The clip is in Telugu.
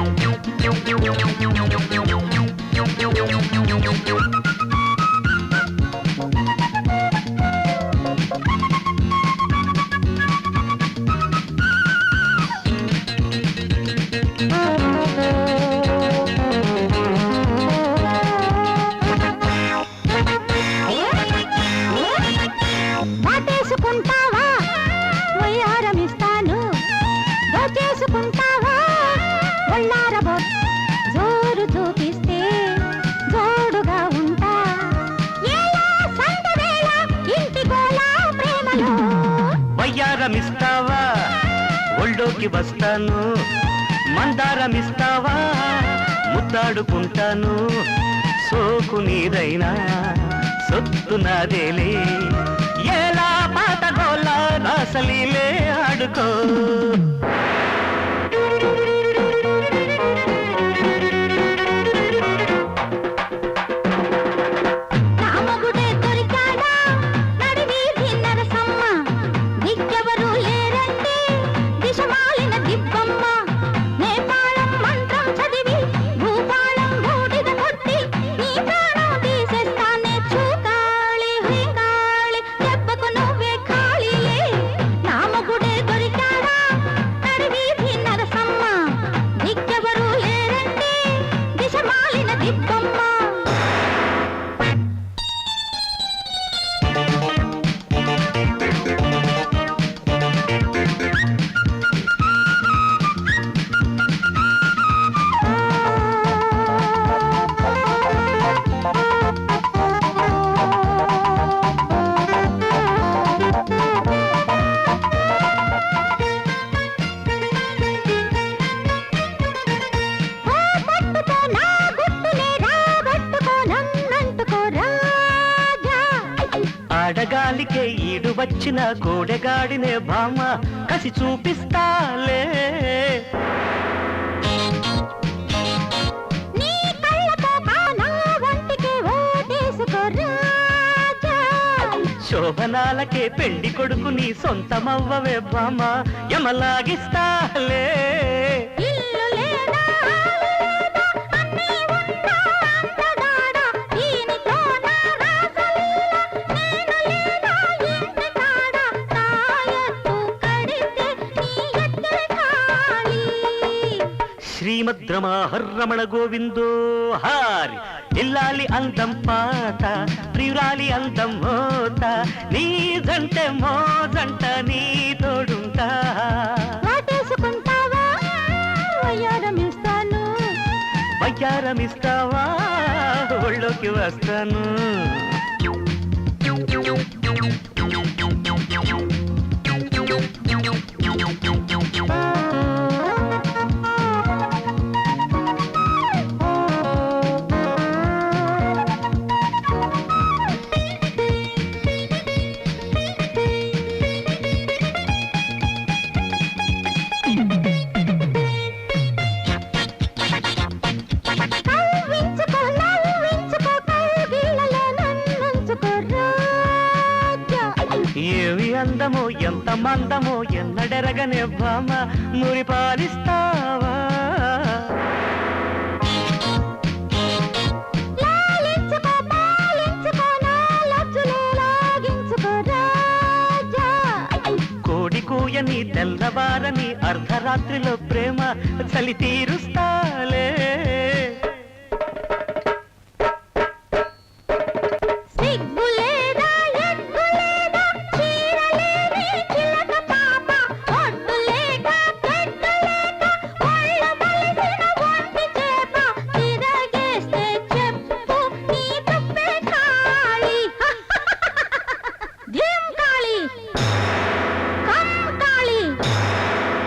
వాటేసుకుంటావా ఇంట్లోకి వస్తాను. మందారమిస్తావా? ముద్దాడుకుంటాను. సోకు నీదైనా సొత్తు నాదేలే. ఎలా పాత గోలా రాసలీలే ఆడుకో. தவிப்பம்மா ఆడగాలికే ఈడు వచ్చిన కోడెగాడినే భామ కసి చూపిస్తాలే. శోభనాలకే పెళ్ళి కొడుకు నీ సొంతమవ్వవే భామ యమలాగిస్తాలే. శ్రీమద్రమాహర్రమణ గోవిందో హారి. ఇల్లాలి అందం పాట ప్రియురాలి అందం మోత నీ జంటే మోజంట నీ తోడుంటా. వాటేసుకుంటావా వయ్యారమిస్తాను. వయ్యారమిస్తావా? ఒళ్ళోకి వస్తాను. ఏమి అందమో ఎంత మందమో ఎన్నడెరగనే భామ మురి పాలిస్తావా? కోడి కూయని తెల్లవారని అర్ధరాత్రిలో ప్రేమ చలి తీరు